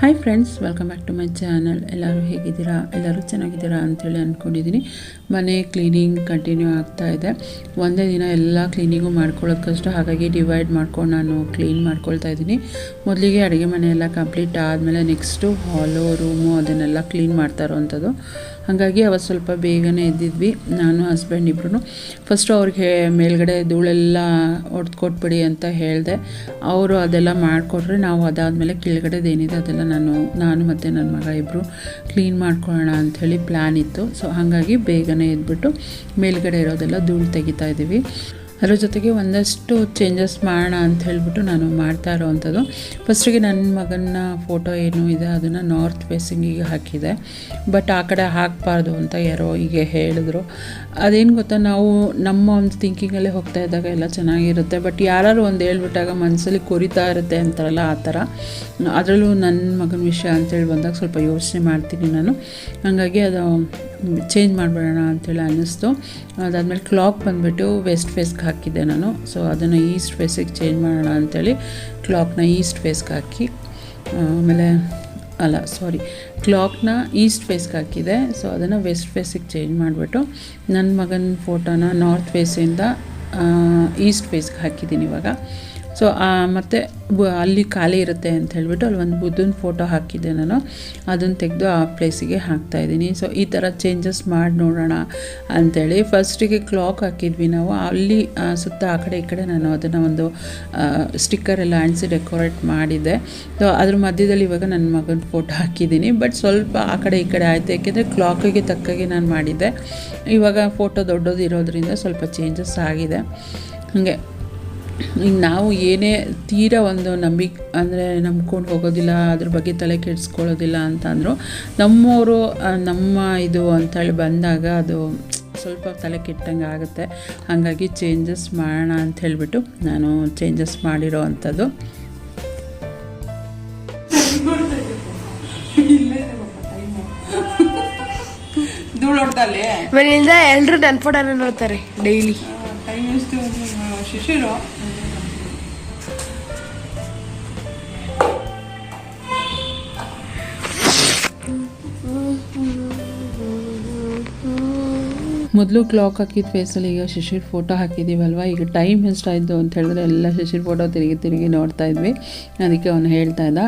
Hi friends welcome back to my channel ಎಲ್ಲರೂ ಹೇಗಿದ್ದೀರಾ? ಎಲ್ಲರೂ ಚೆನ್ನಾಗಿದ್ದೀರಾ ಅಂಥೇಳಿ ಅಂದ್ಕೊಂಡಿದ್ದೀನಿ ಮನೆ ಕ್ಲೀನಿಂಗ್ ಕಂಟಿನ್ಯೂ ಆಗ್ತಾ ಇದೆ. ಒಂದೇ ದಿನ ಎಲ್ಲ ಕ್ಲೀನಿಂಗು ಮಾಡ್ಕೊಳ್ಳೋಕ್ಕಷ್ಟು ಹಾಗಾಗಿ ಡಿವೈಡ್ ಮಾಡ್ಕೊಂಡು ನಾನು ಕ್ಲೀನ್ ಮಾಡ್ಕೊಳ್ತಾ ಇದ್ದೀನಿ. ಮೊದಲಿಗೆ ಅಡುಗೆ ಮನೆಯೆಲ್ಲ ಕಂಪ್ಲೀಟ್ ಆದಮೇಲೆ ನೆಕ್ಸ್ಟು ಹಾಲು ರೂಮು ಅದನ್ನೆಲ್ಲ ಕ್ಲೀನ್ ಮಾಡ್ತಾ ಇರೋವಂಥದ್ದು. ಹಾಗಾಗಿ ಅವತ್ತು ಸ್ವಲ್ಪ ಬೇಗನೆ ಎದ್ದಿದ್ವಿ, ನಾನು ಹಸ್ಬೆಂಡ್ ಇಬ್ಬರು ಫಸ್ಟು ಅವ್ರಿಗೆ ಮೇಲ್ಗಡೆ ಧೂಳೆಲ್ಲ ಹೊಡೆದ್ಕೊಟ್ಬಿಡಿ ಅಂತ ಹೇಳಿದೆ. ಅವರು ಅದೆಲ್ಲ ಮಾಡಿಕೊಟ್ರೆ ನಾವು ಅದಾದಮೇಲೆ ಕೆಳಗಡೆದೇನಿದೆ ಅದೆಲ್ಲ ನಾನು ನಾನು ಮತ್ತು ನನ್ನ ಮಗ ಇಬ್ಬರು ಕ್ಲೀನ್ ಮಾಡ್ಕೊಳ್ಳೋಣ ಅಂಥೇಳಿ ಪ್ಲ್ಯಾನ್ ಇತ್ತು. ಸೊ ಹಾಗಾಗಿ ಬೇಗನೆ ಎದ್ಬಿಟ್ಟು ಮೇಲ್ಗಡೆ ಇರೋದೆಲ್ಲ ಧೂಳು ತೆಗಿತಾ ಇದ್ದೀವಿ. ಅದ್ರ ಜೊತೆಗೆ ಒಂದಷ್ಟು ಚೇಂಜಸ್ ಮಾಡೋಣ ಅಂತ ಹೇಳ್ಬಿಟ್ಟು ನಾನು ಮಾಡ್ತಾ ಇರೋವಂಥದ್ದು. ಫಸ್ಟಿಗೆ ನನ್ನ ಮಗನ ಫೋಟೋ ಏನು ಇದೆ, ಅದನ್ನು ನಾರ್ತ್ ಫೇಸಿಂಗಿಗೆ ಹಾಕಿದೆ. ಬಟ್ ಆ ಕಡೆ ಹಾಕಬಾರ್ದು ಅಂತ ಯಾರೋ ಹೀಗೆ ಹೇಳಿದ್ರು. ಅದೇನು ಗೊತ್ತಾ, ನಾವು ನಮ್ಮ ಒಂದು ಥಿಂಕಿಂಗಲ್ಲೇ ಹೋಗ್ತಾ ಇದ್ದಾಗ ಎಲ್ಲ ಚೆನ್ನಾಗಿರುತ್ತೆ. ಬಟ್ ಯಾರು ಒಂದು ಹೇಳ್ಬಿಟ್ಟಾಗ ಮನಸ್ಸಲ್ಲಿ ಕೊರಿತಾ ಇರುತ್ತೆ ಅಂತಾರಲ್ಲ ಆ ಥರ. ಅದರಲ್ಲೂ ನನ್ನ ಮಗನ ವಿಷಯ ಅಂತೇಳಿ ಬಂದಾಗ ಸ್ವಲ್ಪ ಯೋಚನೆ ಮಾಡ್ತೀನಿ ನಾನು. ಹಾಗಾಗಿ ಅದು ಚೇಂಜ್ ಮಾಡಿಬಿಡೋಣ ಅಂಥೇಳಿ ಅನ್ನಿಸ್ತು. ಅದಾದಮೇಲೆ ಕ್ಲಾಕ್ ಬಂದುಬಿಟ್ಟು ವೆಸ್ಟ್ ಫೇಸ್ಗೆ ಹಾಕಿದ್ದೆ ನಾನು. ಸೊ ಅದನ್ನು ಈಸ್ಟ್ ಫೇಸಿಗೆ ಚೇಂಜ್ ಮಾಡೋಣ ಅಂಥೇಳಿ ಕ್ಲಾಕ್ನ ಈಸ್ಟ್ ಫೇಸ್ಗೆ ಹಾಕಿ, ಆಮೇಲೆ ಅಲ್ಲ ಸಾರಿ ಕ್ಲಾಕ್ನ ಈಸ್ಟ್ ಫೇಸ್ಗೆ ಹಾಕಿದೆ ಸೊ ಅದನ್ನು ವೆಸ್ಟ್ ಫೇಸಿಗೆ ಚೇಂಜ್ ಮಾಡಿಬಿಟ್ಟು ನನ್ನ ಮಗನ ಫೋಟೋನ ನಾರ್ತ್ ಫೇಸಿಂದ ಈಸ್ಟ್ ಫೇಸ್ಗೆ ಹಾಕಿದ್ದೀನಿ ಇವಾಗ. ಸೊ ಮತ್ತು ಅಲ್ಲಿ ಖಾಲಿ ಇರುತ್ತೆ ಅಂತ ಹೇಳಿಬಿಟ್ಟು ಅಲ್ಲಿ ಒಂದು ಬುದ್ಧನ ಫೋಟೋ ಹಾಕಿದ್ದೆ ನಾನು. ಅದನ್ನು ತೆಗೆದು ಆ ಪ್ಲೇಸಿಗೆ ಹಾಕ್ತಾಯಿದ್ದೀನಿ ಸೊ ಈ ಥರ ಚೇಂಜಸ್ ಮಾಡಿ ನೋಡೋಣ ಅಂಥೇಳಿ ಫಸ್ಟಿಗೆ ಕ್ಲಾಕ್ ಹಾಕಿದ್ವಿ ನಾವು. ಅಲ್ಲಿ ಸುತ್ತ ಆ ಕಡೆ ಈ ಕಡೆ ನಾನು ಅದನ್ನು ಒಂದು ಸ್ಟಿಕ್ಕರ್ ಎಲ್ಲ ಅಂಟಿಸಿ ಡೆಕೋರೇಟ್ ಮಾಡಿದ್ದೆ. ಸೊ ಅದ್ರ ಮಧ್ಯದಲ್ಲಿ ಇವಾಗ ನನ್ನ ಮಗನ ಫೋಟೋ ಹಾಕಿದ್ದೀನಿ. ಬಟ್ ಸ್ವಲ್ಪ ಆ ಕಡೆ ಈ ಕಡೆ ಆಯಿತು. ಯಾಕೆಂದರೆ ಕ್ಲಾಕಿಗೆ ತಕ್ಕಾಗಿ ನಾನು ಮಾಡಿದ್ದೆ. ಇವಾಗ ಫೋಟೋ ದೊಡ್ಡದು ಇರೋದ್ರಿಂದ ಸ್ವಲ್ಪ ಚೇಂಜಸ್ ಆಗಿದೆ. ಹಾಗೆ. ಈಗ ನಾವು ಏನೇ ತೀರಾ ಒಂದು ನಂಬಿಕೆ ಅಂದರೆ ನಂಬ್ಕೊಂಡು ಹೋಗೋದಿಲ್ಲ ಅದ್ರ ಬಗ್ಗೆ ತಲೆ ಕೆಡಿಸ್ಕೊಳ್ಳೋದಿಲ್ಲ ಅಂತ ಅಂದರು ನಮ್ಮವರು ನಮ್ಮ ಇದು ಅಂತೇಳಿ ಬಂದಾಗ ಅದು ಸ್ವಲ್ಪ ತಲೆ ಕೆಟ್ಟಂಗೆ ಆಗುತ್ತೆ. ಹಾಗಾಗಿ ಚೇಂಜಸ್ ಮಾಡೋಣ ಅಂತ ಹೇಳಿಬಿಟ್ಟು ನಾನು ಚೇಂಜಸ್ ಮಾಡಿರೋ ಅಂಥದ್ದು. ಮನೆಯಿಂದ ಎಲ್ಲರೂ ನನ್ನ ಫೋಟೋನ ನೋಡ್ತಾರೆ ಡೈಲಿ. ಶಿಶಿರು ಮೊದಲು ಕ್ಲಾಕ್ ಹಾಕಿದ ಫೇಸಲ್ಲಿ ಈಗ ಶಿಶಿರ್ ಫೋಟೋ ಹಾಕಿದ್ದೀವಲ್ವ ಈಗ ಟೈಮ್ ಎಷ್ಟಾಯಿತು ಅಂತ ಹೇಳಿದ್ರೆ ಎಲ್ಲ ಶಿಶಿರ್ ಫೋಟೋ ತಿರುಗಿ ತಿರುಗಿ ನೋಡ್ತಾ ಇದ್ವಿ. ಅದಕ್ಕೆ ಅವನು ಹೇಳ್ತಾ ಇದ್ದ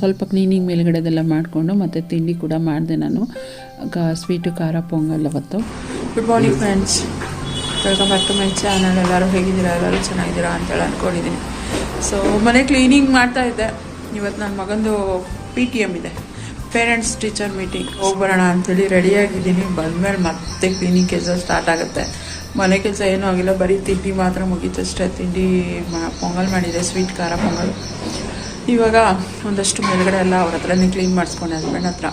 ಸ್ವಲ್ಪ ಕ್ಲೀನಿಂಗ್ ಮೇಲ್ಗಡೆದೆಲ್ಲ ಮಾಡಿಕೊಂಡು ಮತ್ತು ತಿಂಡಿ ಕೂಡ ಮಾಡಿದೆ ನಾನು. ಕ ಸ್ವೀಟು ಖಾರ, ಪೊಂಗಲ್ ಅವತ್ತು. Good morning friends welcome back to my channel ಎಲ್ಲರೂ ಹೇಗಿದ್ದೀರಾ? ಎಲ್ಲರೂ ಚೆನ್ನಾಗಿದ್ದೀರಾ ಅಂತೇಳಿ ಅಂದ್ಕೊಂಡಿದ್ದೀನಿ ಸೊ ಮನೆ ಕ್ಲೀನಿಂಗ್ ಮಾಡ್ತಾ ಇದ್ದೆ. ಇವತ್ತು ನನ್ನ ಮಗಂದು ಪಿ ಟಿ ಎಂ ಇದೆ. ಪೇರೆಂಟ್ಸ್ ಟೀಚರ್ ಮೀಟಿಂಗ್ ಹೋಗ್ಬರೋಣ ಅಂಥೇಳಿ ರೆಡಿಯಾಗಿದ್ದೀನಿ. ಬಂದಮೇಲೆ ಮತ್ತೆ ಕ್ಲಿನಿಕ್ ಕೆಲಸ ಸ್ಟಾರ್ಟ್ ಆಗುತ್ತೆ. ಮನೆ ಕೆಲಸ ಏನೂ ಆಗಿಲ್ಲ. ಬರೀ ತಿಂಡಿ ಮಾತ್ರ ಮುಗೀತಷ್ಟೇ ತಿಂಡಿ ಪೊಂಗಲ್ ಮಾಡಿದೆ. ಸ್ವೀಟ್ ಖಾರ ಪೊಂಗಲ್. ಇವಾಗ ಒಂದಷ್ಟು ಮೇಲ್ಗಡೆ ಎಲ್ಲ ಅವ್ರ ಹತ್ರನೇ ಕ್ಲೀನ್ ಮಾಡಿಸ್ಕೊಂಡೆ ಹಸ್ಬೆಂಡ್ ಹತ್ರ.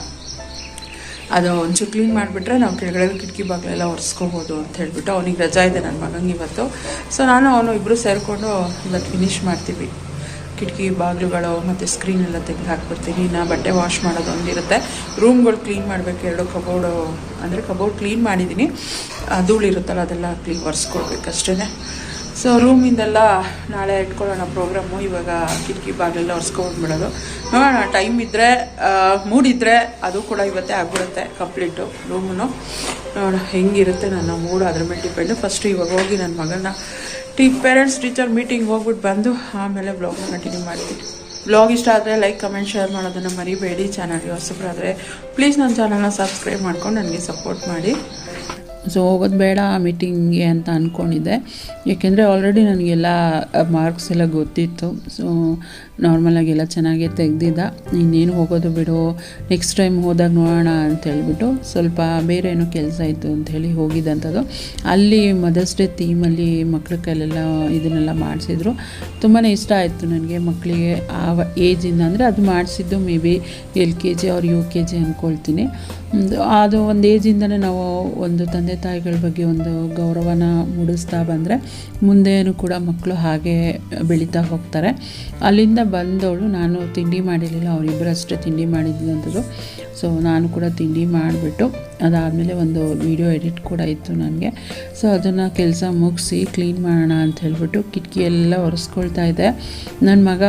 ಅದು ಒಂಚೂರು ಕ್ಲೀನ್ ಮಾಡಿಬಿಟ್ರೆ ನಾವು ಕೆಳಗಡೆ ಕಿಟಕಿ ಬಾಗಿಲೆಲ್ಲ ಒರೆಸ್ಕೋಬೋದು ಅಂತ ಹೇಳಿಬಿಟ್ಟು ಅವನಿಗೆ ರಜಾ ಇದೆ. ನನ್ನ ಮಗಂಗೆ ಇವತ್ತು. ಸೊ ನಾನು ಅವನು ಇಬ್ಬರು ಸೇರಿಕೊಂಡು ಇವತ್ತು ಫಿನಿಷ್ ಮಾಡ್ತೀವಿ. ಕಿಟಕಿ ಬಾಗಿಲುಗಳು ಮತ್ತು ಸ್ಕ್ರೀನ್ ಎಲ್ಲ ತೆಗೆದು ಹಾಕ್ಬಿಡ್ತೀನಿ. ನಾ ಬಟ್ಟೆ ವಾಶ್ ಮಾಡೋದು ಒಂದಿರುತ್ತೆ. ರೂಮ್ಗಳು ಕ್ಲೀನ್ ಮಾಡಬೇಕು. ಎರಡು ಕಬೋರ್ಡು ಅಂದರೆ ಕಬೋರ್ಡ್ ಕ್ಲೀನ್ ಮಾಡಿದ್ದೀನಿ ಧೂಳಿರುತ್ತಲ್ಲ ಅದೆಲ್ಲ ಕ್ಲೀನ್ ಒರೆಸ್ಕೊಡ್ಬೇಕು ಅಷ್ಟೇ ಸೊ ರೂಮಿಂದೆಲ್ಲ ನಾಳೆ ಇಟ್ಕೊಳ್ಳೋಣ ಪ್ರೋಗ್ರಾಮು ಇವಾಗ ಕಿಟಕಿ ಬಾಗಿಲೆಲ್ಲ ಒರೆಸ್ಕೊಂಡ್ಬಿಡೋದು ನೋಡೋಣ ಟೈಮ್ ಇದ್ದರೆ ಮೂಡಿದ್ರೆ ಅದು ಕೂಡ ಇವತ್ತೇ ಆಗ್ಬಿಡುತ್ತೆ ಕಂಪ್ಲೀಟು ರೂಮು ನೋಡೋಣ, ಹೆಂಗಿರುತ್ತೆ ನನ್ನ ಮೂಡ್ ಅದ್ರ ಮೇಲೆ ಡಿಪೆಂಡು ಫಸ್ಟು ಇವಾಗ ಹೋಗಿ ನನ್ನ ಮಗನ ಟೀ ಪೇರೆಂಟ್ಸ್ ಟೀಚರ್ ಮೀಟಿಂಗ್ ಹೋಗ್ಬಿಟ್ಟು ಬಂದು ಆಮೇಲೆ ಬ್ಲಾಗ್ನ ಕಂಟಿನ್ಯೂ ಮಾಡ್ತೀನಿ. ಬ್ಲಾಗ್ ಇಷ್ಟ ಆದರೆ ಲೈಕ್ ಕಮೆಂಟ್ ಶೇರ್ ಮಾಡೋದನ್ನು ಮರಿಬೇಡಿ ಚಾನಲ್ಗೆ ಹೊಸಬ್ರಾದರೆ. ಪ್ಲೀಸ್ ನನ್ನ ಚಾನಲ್ನ ಸಬ್ಸ್ಕ್ರೈಬ್ ಮಾಡ್ಕೊಂಡು ನನಗೆ ಸಪೋರ್ಟ್ ಮಾಡಿ. ಸೊ ಹೋಗೋದು ಬೇಡ ಮೀಟಿಂಗ್ಗೆ ಅಂತ ಅಂದ್ಕೊಂಡಿದ್ದೆ ಏಕೆಂದರೆ ಆಲ್ರೆಡಿ ನನಗೆಲ್ಲ ಮಾರ್ಕ್ಸ್ ಎಲ್ಲ ಗೊತ್ತಿತ್ತು. ಸೊ ನಾರ್ಮಲಾಗಿ ಎಲ್ಲ ಚೆನ್ನಾಗೇ ತೆಗ್ದಿದ್ದ. ಇನ್ನೇನು ಹೋಗೋದು ಬಿಡು ನೆಕ್ಸ್ಟ್ ಟೈಮ್ ಹೋದಾಗ ನೋಡೋಣ ಅಂತ ಹೇಳ್ಬಿಟ್ಟು ಸ್ವಲ್ಪ ಬೇರೆ ಏನೋ ಕೆಲಸ ಇತ್ತು ಅಂಥೇಳಿ ಹೋಗಿದ್ದಂಥದ್ದು. ಅಲ್ಲಿ ಮದರ್ಸ್ ಡೇ ಥೀಮಲ್ಲಿ ಮಕ್ಳ ಕೈಲೆಲ್ಲ ಇದನ್ನೆಲ್ಲ ಮಾಡಿಸಿದ್ರು. ತುಂಬಾ ಇಷ್ಟ ಆಯಿತು ನನಗೆ ಮಕ್ಕಳಿಗೆ ಆ ಏಜಿಂದ ಅಂದರೆ ಅದು ಮಾಡಿಸಿದ್ದು maybe L K G ಅವ್ರು ಯು ಕೆ ಜಿ ಅಂದ್ಕೊಳ್ತೀನಿ ಅದು ಒಂದು ಏಜಿಂದನೇ ನಾವು ಒಂದು ತಂದೆ ತಾಯಿಗಳ ಬಗ್ಗೆ ಒಂದು ಗೌರವನ ಮೂಡಿಸ್ತಾ ಬಂದರೆ ಮುಂದೇನು ಕೂಡ ಮಕ್ಕಳು ಹಾಗೆ ಬೆಳೀತಾ ಹೋಗ್ತಾರೆ. ಅಲ್ಲಿಂದ ಬಂದವಳು, ನಾನು ತಿಂಡಿ ಮಾಡಿರಲಿಲ್ಲ ಅವರಿಬ್ಬರಷ್ಟೇ ತಿಂಡಿ ಮಾಡಿದ್ದಂಥದ್ದು ಸೊ ನಾನು ಕೂಡ ತಿಂಡಿ ಮಾಡಿಬಿಟ್ಟು, ಅದಾದಮೇಲೆ ಒಂದು ವಿಡಿಯೋ ಎಡಿಟ್ ಕೂಡ ಇತ್ತು ನನಗೆ. ಸೊ ಅದನ್ನು ಕೆಲಸ ಮುಗಿಸಿ ಕ್ಲೀನ್ ಮಾಡೋಣ ಅಂತ ಹೇಳ್ಬಿಟ್ಟು ಕಿಟಕಿ ಎಲ್ಲ ಒರೆಸ್ಕೊಳ್ತಾ ಇದ್ದೆ. ನನ್ನ ಮಗ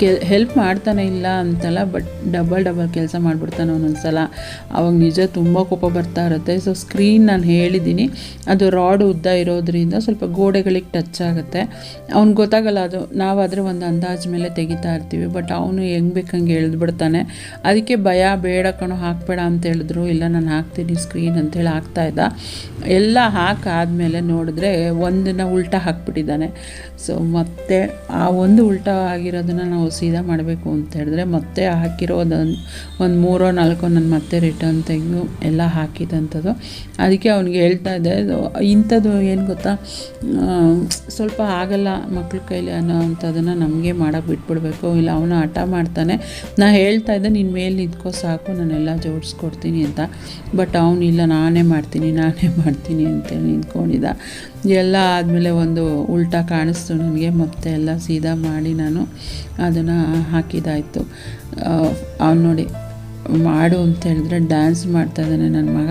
ಕೆ ಹೆಲ್ಪ್ ಮಾಡ್ತಾನೆ ಇಲ್ಲ ಅಂತಲ್ಲ ಬಟ್ ಡಬಲ್ ಡಬಲ್ ಕೆಲಸ ಮಾಡಿಬಿಡ್ತಾನೆ ಒಂದೊಂದ್ಸಲ ಅವಾಗ ನಿಜ ತುಂಬ ಕೋಪ ಬರ್ತಾ ಇರುತ್ತೆ. ಸೊ ಸ್ಕ್ರೀನ್ ನಾನು ಹೇಳಿದ್ದೀನಿ. ಅದು ರಾಡ್ ಉದ್ದ ಇರೋದ್ರಿಂದ ಸ್ವಲ್ಪ ಗೋಡೆಗಳಿಗೆ ಟಚ್ ಆಗುತ್ತೆ. ಅವ್ನಿಗೆ ಗೊತ್ತಾಗಲ್ಲ ಅದು. ನಾವಾದರೆ ಒಂದು ಅಂದಾಜು ಮೇಲೆ ತೆಗಿತಾ ಇರ್ತೀವಿ ಬಟ್ ಅವನು ಹೆಂಗೆ ಬೇಕಂಗೆ ಎಳೆದ್ಬಿಡ್ತಾನೆ ಅದಕ್ಕೆ ಭಯ, ಬೇಡ ಕಣೋ, ಹಾಕಬೇಡ ಅಂತ ಹೇಳಿದ್ರು. ಇಲ್ಲ, ನಾನು ಹಾಕ್ತೀನಿ ಸ್ಕ್ರೀನ್ ಅಂತೇಳಿ ಹಾಕ್ತಾ ಇದ್ದ. ಎಲ್ಲ ಹಾಕಾದಮೇಲೆ ನೋಡಿದ್ರೆ ಒಂದನ್ನು ಉಲ್ಟಾ ಹಾಕ್ಬಿಟ್ಟಿದ್ದಾನೆ. ಸೊ ಮತ್ತೆ ಆ ಒಂದು ಉಲ್ಟಾ ಆಗಿರೋದನ್ನು ನಾವು ಸೀದಾ ಮಾಡಬೇಕು ಅಂತ ಹೇಳಿದ್ರೆ ಮತ್ತೆ ಹಾಕಿರೋದು ಒಂದು ಮೂರೋ, ನಾಲ್ಕೋ ನಾನು ಮತ್ತೆ ರಿಟರ್ನ್ ತೆಗೆದು ಎಲ್ಲ ಹಾಕಿದಂಥದ್ದು. ಅದಕ್ಕೆ ಅವನಿಗೆ ಹೇಳ್ತಾ ಇದ್ದೆ, ಇದು ಇಂಥದ್ದು ಏನು ಗೊತ್ತಾ? ಸ್ವಲ್ಪ ಆಗಲ್ಲ ಮಕ್ಳ ಕೈಲಿ ಅನ್ನೋ ಅಂಥದ್ದನ್ನು ನಮಗೆ ಮಾಡೋಕ್ಕೆ ಬಿಟ್ಬಿಡ್ಬೇಕು. ಇಲ್ಲ, ಅವನು ಹಠ ಮಾಡ್ತಾನೆ. ನಾನು ಹೇಳ್ತಾ ಇದ್ದೆ ನಿನ್ನ ಮೇಲೆ ನಿಂತ್ಕೋ, ಸಾಕು, ನಾನೆಲ್ಲ ಜೋಡಿಸ್ಕೊಡ್ತೀನಿ ಅಂತ. ಬಟ್ ಅವನಿಲ್ಲ, ನಾನೇ ಮಾಡ್ತೀನಿ ನಾನೇ ಮಾಡ್ತೀನಿ ಅಂತೇಳಿ ನಿಂತ್ಕೊಂಡಿದ್ದ. ಎಲ್ಲ ಆದಮೇಲೆ ಒಂದು ಉಲ್ಟಾ ಕಾಣಿಸ್ತು ನನಗೆ, ಮತ್ತೆ ಎಲ್ಲ ಸೀದಾ ಮಾಡಿ ನಾನು ಅದನ್ನು ಹಾಕಿದಾಯಿತು. ಅವ್ನು ನೋಡಿ, ಮಾಡು ಅಂತ ಹೇಳಿದ್ರೆ ಡ್ಯಾನ್ಸ್ ಮಾಡ್ತಾ ಇದ್ದಾನೆ ನನ್ನ ಮಗ.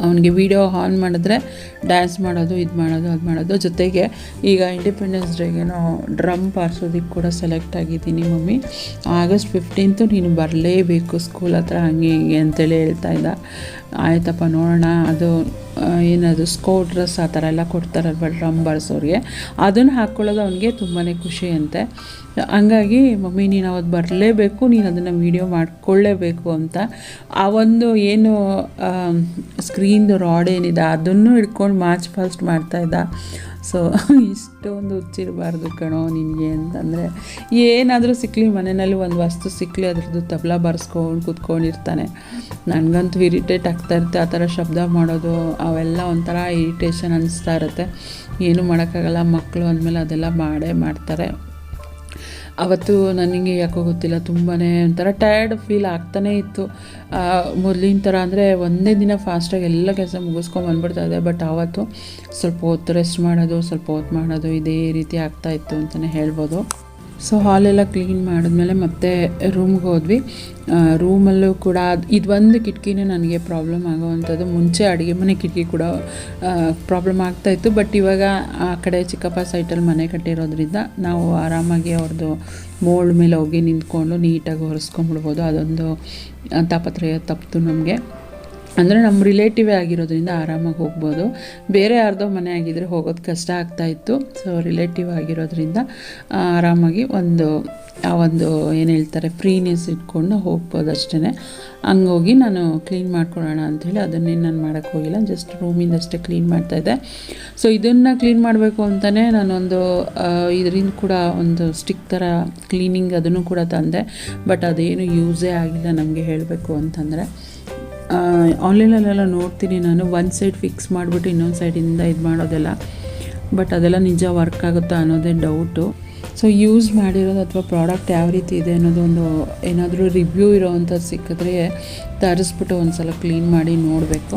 ಅವನಿಗೆ ವಿಡಿಯೋ ಆನ್ ಮಾಡಿದ್ರೆ ಡ್ಯಾನ್ಸ್ ಮಾಡೋದು, ಇದು ಮಾಡೋದು, ಅದು ಮಾಡೋದು. ಜೊತೆಗೆ ಈಗ ಇಂಡಿಪೆಂಡೆನ್ಸ್ ಡೇಗೇನೋ ಡ್ರಮ್ ಬಾರಿಸೋದಕ್ಕೆ ಕೂಡ ಸೆಲೆಕ್ಟ್ ಆಗಿದ್ದೀನಿ ಮಮ್ಮಿ. ಆಗಸ್ಟ್ ಫಿಫ್ಟೀನ್ತು ನೀನು ಬರಲೇಬೇಕು ಸ್ಕೂಲ್ ಹತ್ರ ಹಂಗೆ ಹಿಂಗೆ ಅಂತೇಳಿ ಹೇಳ್ತಾ ಇದ್ದ. ಆಯ್ತಪ್ಪ ನೋಡೋಣ, ಅದು ಏನದು ಸ್ಕೋ ಡ್ರೆಸ್ ಆ ಥರ ಎಲ್ಲ ಕೊಡ್ತಾರಲ್ವ ಡ್ರಮ್ ಬಾರಿಸೋರಿಗೆ ಅದನ್ನು ಹಾಕ್ಕೊಳ್ಳೋದು ಅವನಿಗೆ ತುಂಬಾ ಖುಷಿ ಅಂತೆ. ಹಂಗಾಗಿ ಮಮ್ಮಿ, ನೀನು ಅವತ್ತು ಬರಲೇಬೇಕು, ನೀನು ಅದನ್ನು ವೀಡಿಯೋ ಮಾಡಿಕೊಳ್ಳೇಬೇಕು ಅಂತ. ಆ ಒಂದು ಏನು ಸ್ಕ್ರೀನ್ದು ರಾಡ್ ಏನಿದೆ, ಅದನ್ನು ಹಿಡ್ಕೊಂಡು ಮಾರ್ಚ್ ಫಾಸ್ಟ್ ಮಾಡ್ತಾಯಿದ್ದ ಸೊ ಇಷ್ಟೊಂದು ಹುಚ್ಚಿರಬಾರ್ದು ಕಣೋ ನಿನಗೆ ಅಂತಂದರೆ, ಏನಾದರೂ ಸಿಕ್ಕಲಿ ಮನೆಯಲ್ಲಿ ಒಂದು ವಸ್ತು ಸಿಕ್ಕಲಿ ಅದ್ರದ್ದು ತಬಲ ಬಾರಿಸ್ಕೊಂಡು ಕೂತ್ಕೊಂಡಿರ್ತಾನೆ. ನನಗಂತೂ ಇರಿಟೇಟ್ ಆಗ್ತಾ ಇರುತ್ತೆ ಆ ಥರ ಶಬ್ದ ಮಾಡೋದು, ಅವೆಲ್ಲ ಒಂಥರ ಇರಿಟೇಷನ್ ಅನಿಸ್ತಾ ಇರುತ್ತೆ. ಏನೂ ಮಾಡೋಕ್ಕಾಗಲ್ಲ ಮಕ್ಕಳು ಅಂದಮೇಲೆ ಅದೆಲ್ಲ ಮಾಡೇ ಮಾಡ್ತಾರೆ. ಅವತ್ತು ನನಗೆ ಯಾಕೋ ಗೊತ್ತಿಲ್ಲ ತುಂಬಾ ಒಂಥರ ಟಯರ್ಡ್ ಫೀಲ್ ಆಗ್ತಾನೇ ಇತ್ತು. ಮೊದಲಿನ ಥರ ಅಂದರೆ ಒಂದೇ ದಿನ ಫಾಸ್ಟಾಗಿ ಎಲ್ಲ ಕೆಲಸ ಮುಗಿಸ್ಕೊಂಡು ಬಂದ್ಬಿಡ್ತಾ ಇದೆ ಬಟ್ ಆವತ್ತು ಸ್ವಲ್ಪ ಹೊತ್ತು ರೆಸ್ಟ್ ಮಾಡೋದು, ಸ್ವಲ್ಪ ಹೊತ್ತು ಮಾಡೋದು ಇದೇ ರೀತಿ ಆಗ್ತಾ ಇತ್ತು ಅಂತಲೇ ಹೇಳ್ಬೋದು. ಸೊ ಹಾಲೆಲ್ಲ ಕ್ಲೀನ್ ಮಾಡಿದ್ಮೇಲೆ ಮತ್ತೆ ರೂಮ್ಗೆ ಹೋದ್ವಿ. ರೂಮಲ್ಲೂ ಕೂಡ ಇದು ಒಂದು ಕಿಟಕಿನೇ ನನಗೆ ಪ್ರಾಬ್ಲಮ್ ಆಗೋವಂಥದ್ದು. ಮುಂಚೆ ಅಡುಗೆ ಮನೆ ಕಿಟಕಿ ಕೂಡ ಪ್ರಾಬ್ಲಮ್ ಆಗ್ತಾಯಿತ್ತು ಬಟ್ ಇವಾಗ ಆ ಕಡೆ ಚಿಕ್ಕಪ್ಪ ಸೈಟಲ್ಲಿ ಮನೆ ಕಟ್ಟಿರೋದ್ರಿಂದ ನಾವು ಆರಾಮಾಗಿ ಅವ್ರದ್ದು ಮೋಲ್ಡ್ ಮೇಲೆ ಹೋಗಿ ನಿಂತ್ಕೊಂಡು ನೀಟಾಗಿ ಒರೆಸ್ಕೊಂಡ್ಬಿಡ್ಬೋದು. ಅದೊಂದು ತಾಪತ್ರೆಯ ತಪ್ಪಿತು ನಮಗೆ. ಅಂದರೆ ನಮ್ಮ ರಿಲೇಟಿವೇ ಆಗಿರೋದ್ರಿಂದ ಆರಾಮಾಗಿ ಹೋಗ್ಬೋದು. ಬೇರೆ ಯಾರ್ದೋ ಮನೆ ಆಗಿದ್ದರೆ ಹೋಗೋದು ಕಷ್ಟ ಆಗ್ತಾಯಿತ್ತು ಸೊ ರಿಲೇಟಿವ್ ಆಗಿರೋದ್ರಿಂದ ಆರಾಮಾಗಿ ಒಂದು, ಆ ಒಂದು ಏನು ಹೇಳ್ತಾರೆ, ಫ್ರೀನೆಸ್ ಇಟ್ಕೊಂಡು ಹೋಗ್ಬೋದು ಅಷ್ಟೇ ಹಂಗೋಗಿ ಹೋಗಿ ನಾನು ಕ್ಲೀನ್ ಮಾಡ್ಕೊಳ್ಳೋಣ ಅಂಥೇಳಿ ಅದನ್ನೇನು ನಾನು ಮಾಡೋಕ್ಕೆ ಹೋಗಿಲ್ಲ. ಜಸ್ಟ್ ರೂಮಿಂದ ಅಷ್ಟೇ ಕ್ಲೀನ್ ಮಾಡ್ತಾಯಿದ್ದೆ ಸೊ ಇದನ್ನು ಕ್ಲೀನ್ ಮಾಡಬೇಕು ಅಂತಲೇ ನಾನೊಂದು ಇದರಿಂದ ಕೂಡ ಒಂದು ಸ್ಟಿಕ್ ಥರ ಕ್ಲೀನಿಂಗ್ ಅದನ್ನು ಕೂಡ ತಂದೆ. ಬಟ್ ಅದೇನು ಯೂಸೇ ಆಗಿಲ್ಲ ನಮಗೆ ಹೇಳಬೇಕು ಅಂತಂದರೆ. ಆನ್ಲೈನಲ್ಲೆಲ್ಲ ನೋಡ್ತೀನಿ ನಾನು. ಒಂದು ಸೈಡ್ ಫಿಕ್ಸ್ ಮಾಡಿಬಿಟ್ಟು ಇನ್ನೊಂದು ಸೈಡಿಂದ ಇದು ಮಾಡೋದೆಲ್ಲ. ಬಟ್ ಅದೆಲ್ಲ ನಿಜ ವರ್ಕ್ ಆಗುತ್ತಾ ಅನ್ನೋದೇ ಡೌಟು ಸೊ ಯೂಸ್ ಮಾಡಿರೋದು ಅಥವಾ ಪ್ರಾಡಕ್ಟ್ ಯಾವ ರೀತಿ ಇದೆ ಅನ್ನೋದು ಒಂದು ಏನಾದರೂ ರಿವ್ಯೂ ಇರೋವಂಥದ್ದು ಸಿಕ್ಕಿದ್ರೆ ತರಿಸ್ಬಿಟ್ಟು ಒಂದು ಸಲ ಕ್ಲೀನ್ ಮಾಡಿ ನೋಡಬೇಕು.